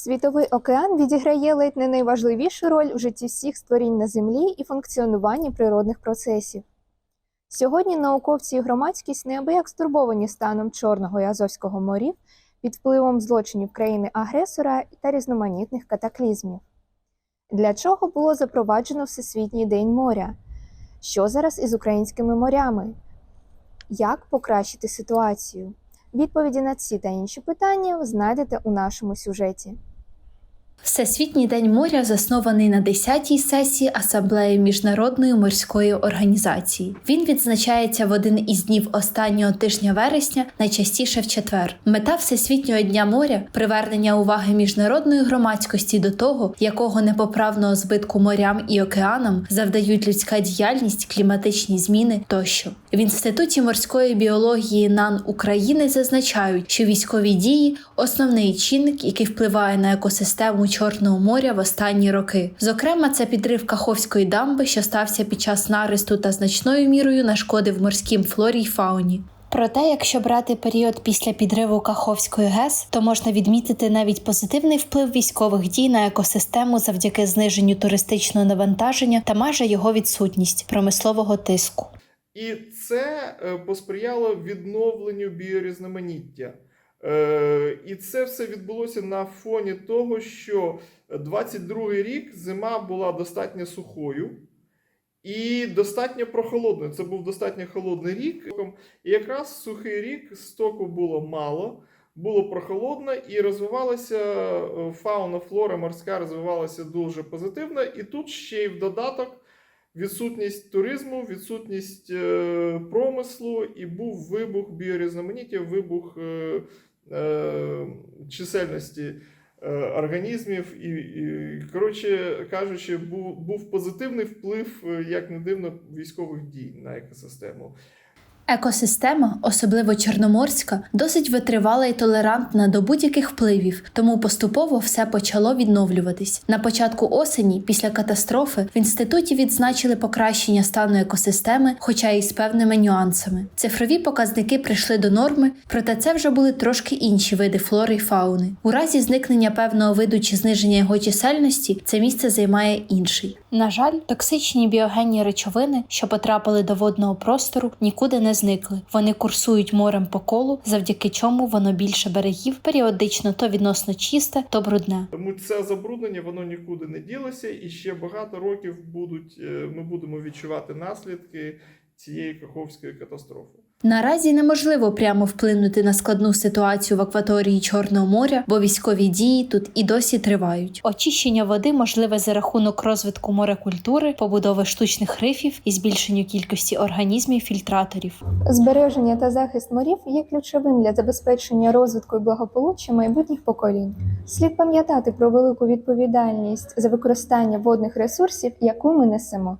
Світовий океан відіграє ледь не найважливішу роль у житті всіх створінь на землі і функціонуванні природних процесів. Сьогодні науковці і громадськість неабияк стурбовані станом Чорного і Азовського морів під впливом злочинів країни-агресора та різноманітних катаклізмів. Для чого було запроваджено Всесвітній день моря? Що зараз із українськими морями? Як покращити ситуацію? Відповіді на ці та інші питання знайдете у нашому сюжеті. Всесвітній день моря заснований на 10-й сесії Асамблеї Міжнародної морської організації. Він відзначається в один із днів останнього тижня вересня, найчастіше в четвер. Мета Всесвітнього дня моря привернення уваги міжнародної громадськості до того, якого непоправного збитку морям і океанам завдають людська діяльність, кліматичні зміни тощо. В інституті морської біології НАН України зазначають, що військові дії основний чинник, який впливає на екосистему Чорного моря в останні роки. Зокрема, це підрив Каховської дамби, що стався під час наристу та значною мірою нашкодив морським флорі й фауні. Проте, якщо брати період після підриву Каховської ГЕС, то можна відмітити навіть позитивний вплив військових дій на екосистему завдяки зниженню туристичного навантаження та майже його відсутність промислового тиску. І це е, посприяло відновленню біорізноманіття. Е, І це все відбулося на фоні того, що 22-й рік зима була достатньо сухою і достатньо прохолодною. Це був достатньо холодний рік. І якраз сухий рік стоку було мало, було прохолодно і розвивалася е, фауна, флора морська розвивалася дуже позитивно. І тут ще й в додаток відсутність туризму, відсутність е, промислу, і був вибух біорізноманіття, вибух е, е, чисельності організмів. І, і, коротше кажучи, був, був позитивний вплив, як не дивно, військових дій на екосистему. Екосистема, особливо чорноморська, досить витривала і толерантна до будь-яких впливів, тому поступово все почало відновлюватись. На початку осені, після катастрофи, в інституті відзначили покращення стану екосистеми, хоча й з певними нюансами. Цифрові показники прийшли до норми, проте це вже були трошки інші види флори й фауни. У разі зникнення певного виду чи зниження його чисельності, це місце займає інший. На жаль, токсичні біогенні речовини, що потрапили до водного простору, нікуди не зникли. Вони курсують морем по колу, завдяки чому воно більше берегів періодично то відносно чисте, то брудне. Тому це забруднення воно нікуди не ділося, і ще багато років будуть, е, ми будемо відчувати наслідки цієї каховської катастрофи. Наразі неможливо прямо вплинути на складну ситуацію в акваторії Чорного моря, бо військові дії тут і досі тривають. Очищення води можливе за рахунок розвитку морекультури, побудови штучних рифів і збільшенню кількості організмів фільтраторів. Збереження та захист морів є ключовим для забезпечення розвитку і благополуччя майбутніх поколінь. Слід пам'ятати про велику відповідальність за використання водних ресурсів, яку ми несемо.